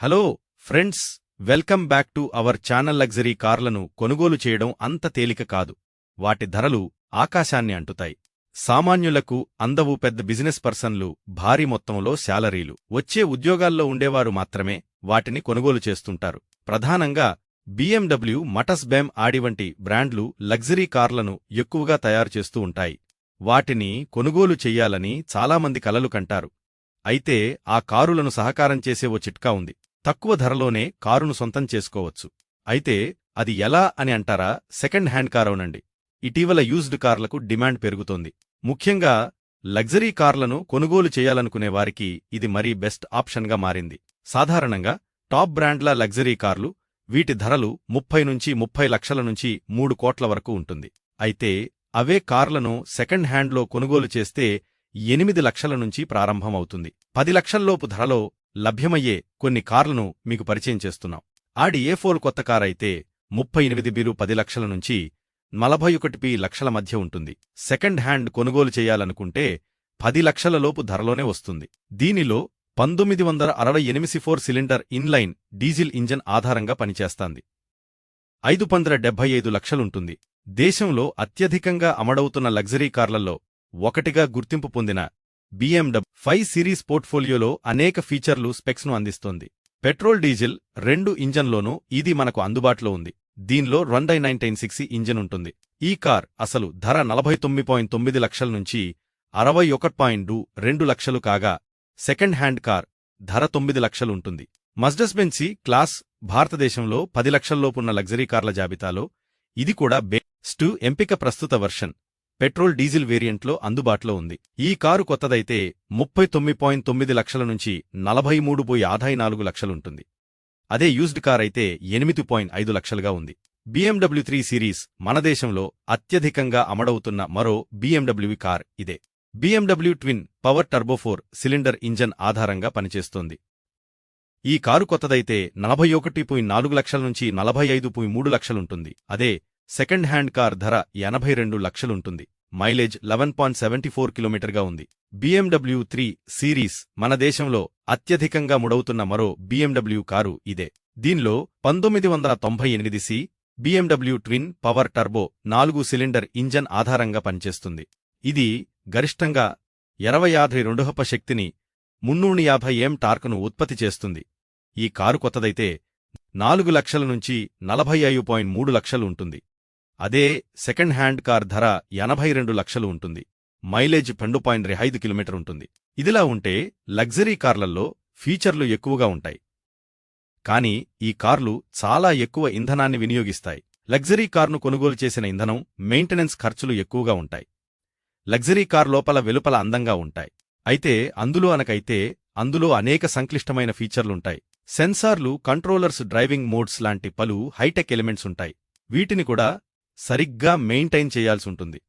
Hello friends. Welcome back to our channel luxury కార్లను కొనుగోలు చేయడం అంత తేలిక కాదు. వాటి ధరలు ఆకాశాన్ని అంటుతాయి. సామాన్యులకు అందవు పెద్ద బిజినెస్ పర్సన్లు భారీ మొత్తంలో శాలరీలు. వచ్చే ఉద్యోగాల్లో ఉండేవారు మాత్రమే వాటిని కొనుగోలు చేస్తుంటారు. ప్రధానంగా బీఎండబ్ల్యూ మటస్ బెమ్ ఆడి వంటి బ్రాండ్లు లగ్జరీ కార్లను ఎక్కువగా తయారు చేస్తూ ఉంటాయి. వాటిని కొనుగోలు చెయ్యాలని చాలామంది కలలు కంటారు. అయితే ఆ కారులను సహకారం చేసే ఓ చిట్కా ఉంది. తక్కువ ధరలోనే కారును సొంతం చేసుకోవచ్చు. అయితే అది ఎలా అని అంటారా? సెకండ్ హ్యాండ్ కారవునండి. ఇటీవల యూజ్డ్ కార్లకు డిమాండ్ పెరుగుతోంది. ముఖ్యంగా లగ్జరీ కార్లను కొనుగోలు చేయాలనుకునే వారికి ఇది మరీ బెస్ట్ ఆప్షన్గా మారింది. సాధారణంగా టాప్ బ్రాండ్ల లగ్జరీ కార్లు వీటి ధరలు ముప్పై నుంచి ముప్పై లక్షల నుంచి మూడు కోట్ల వరకు ఉంటుంది. అయితే అవే కార్లను సెకండ్ హ్యాండ్లో కొనుగోలు చేస్తే ఎనిమిది లక్షల నుంచి ప్రారంభమవుతుంది. పది లక్షల్లోపు ధరలో లభ్యమయ్యే కొన్ని కార్లను మీకు పరిచయం చేస్తున్నాం. ఆడి ఏ ఫోర్ కొత్త కార్ అయితే ముప్పై ఎనిమిది బిలు పది లక్షల నుంచి నలభై ఒకటి పి లక్షల మధ్య ఉంటుంది. సెకండ్ హ్యాండ్ కొనుగోలు చేయాలనుకుంటే పది లక్షలలోపు ధరలోనే వస్తుంది. దీనిలో పంతొమ్మిది వందల అరవై ఎనిమిది four cylinder inline diesel engine ఆధారంగా పనిచేస్తాంది. ఐదు పంద్ర డెబ్బై ఐదు లక్షలుంటుంది దేశంలో అత్యధికంగా అమడవుతున్న లగ్జరీ కార్లలో ఒకటిగా గుర్తింపు పొందిన బీఎండబ్ల్యూ ఫైవ్ సిరీస్ పోర్ట్ఫోలియోలో అనేక ఫీచర్లు స్పెక్స్ను అందిస్తోంది. పెట్రోల్ డీజిల్ రెండు ఇంజన్లోనూ ఇది మనకు అందుబాటులో ఉంది. దీనిలో రొండై నైన్టైన్ సిక్స్ ఇంజన్ ఉంటుంది. ఈ కార్ అసలు ధర నలభై తొమ్మిది పాయింట్ తొమ్మిది లక్షల నుంచి అరవై ఒకటి పాయింట్ రెండు లక్షలు కాగా సెకండ్ హ్యాండ్ కార్ ధర తొమ్మిది లక్షలుంటుంది మజ్డస్ బెన్సీ క్లాస్ భారతదేశంలో పది లక్షల్లోపున్న లగ్జరీ కార్ల జాబితాలో ఇది కూడా బెస్ట్ ఎంపిక ప్రస్తుత వర్షన్. పెట్రోల్ డీజిల్ వేరియంట్లో అందుబాటులో ఉంది. ఈ కారు కొత్తదైతే ముప్పై తొమ్మిది పాయింట్ తొమ్మిది లక్షల నుంచి నలభై మూడు పోయి ఆదాయి నాలుగు లక్షలుంటుంది. అదే యూజ్డ్ కార్ అయితే ఎనిమిది పాయింట్ ఐదు లక్షలుగా ఉంది. బీఎండబ్ల్యూ త్రీ సిరీస్ మన దేశంలో అత్యధికంగా అమడవుతున్న మరో బీఎండబ్ల్యూ కార్ ఇదే. BMW twin power turbo four cylinder engine ఆధారంగా పనిచేస్తోంది. ఈ కారు కొత్తదైతే నలభై ఒకటి పాయింట్ నాలుగు లక్షల నుంచి నలభై ఐదు పాయింట్ మూడు లక్షలుంటుంది. అదే సెకండ్ హ్యాండ్ కార్ ధర ఎనభై రెండు లక్షలుంటుంది. Mileage eleven point seventy four కిలోమీటర్గా ఉంది. బీఎండబ్ల్యూ త్రీ సిరీస్ మన దేశంలో అత్యధికంగా ముడవుతున్న మరో బీఎండబ్ల్యూ కారు ఇదే. దీనిలో పంతొమ్మిది వందల తొంభై ఎనిమిది C BMW twin power turbo నాలుగు సిలిండర్ ఇంజన్ ఆధారంగా పనిచేస్తుంది. ఇది గరిష్టంగా ఇరవై యాభై రెండుహప శక్తిని మున్నూరు యాభై ఏం టార్క్ను ఉత్పత్తి చేస్తుంది. ఈ కారు కొత్తదైతే నాలుగు లక్షల నుంచి నలభై ఐదు పాయింట్ మూడు లక్షలు ఉంటుంది అదే సెకండ్ హ్యాండ్ కార్ ధర ఎనభై రెండు లక్షలు ఉంటుంది. మైలేజ్ రెండు పాయింట్ ఐదు కిలోమీటర్ ఉంటుంది. ఇదిలా ఉంటే లగ్జరీ కార్లల్లో ఫీచర్లు ఎక్కువగా ఉంటాయి. కానీ ఈ కార్లు చాలా ఎక్కువ ఇంధనాన్ని వినియోగిస్తాయి. లగ్జరీ కార్ను కొనుగోలు చేసిన ఇంధనం మెయింటెనెన్స్ ఖర్చులు ఎక్కువగా ఉంటాయి. లగ్జరీ కార్ లోపల వెలుపల అందంగా ఉంటాయి. అయితే అందులో అనకైతే అందులో అనేక సంక్లిష్టమైన ఫీచర్లుంటాయి. సెన్సార్లు కంట్రోలర్స్ డ్రైవింగ్ మోడ్స్ లాంటి పలు హైటెక్ ఎలిమెంట్స్ ఉంటాయి. వీటిని కూడా సరిగ్గా మెయింటైన్ చేయాల్సి ఉంటుంది.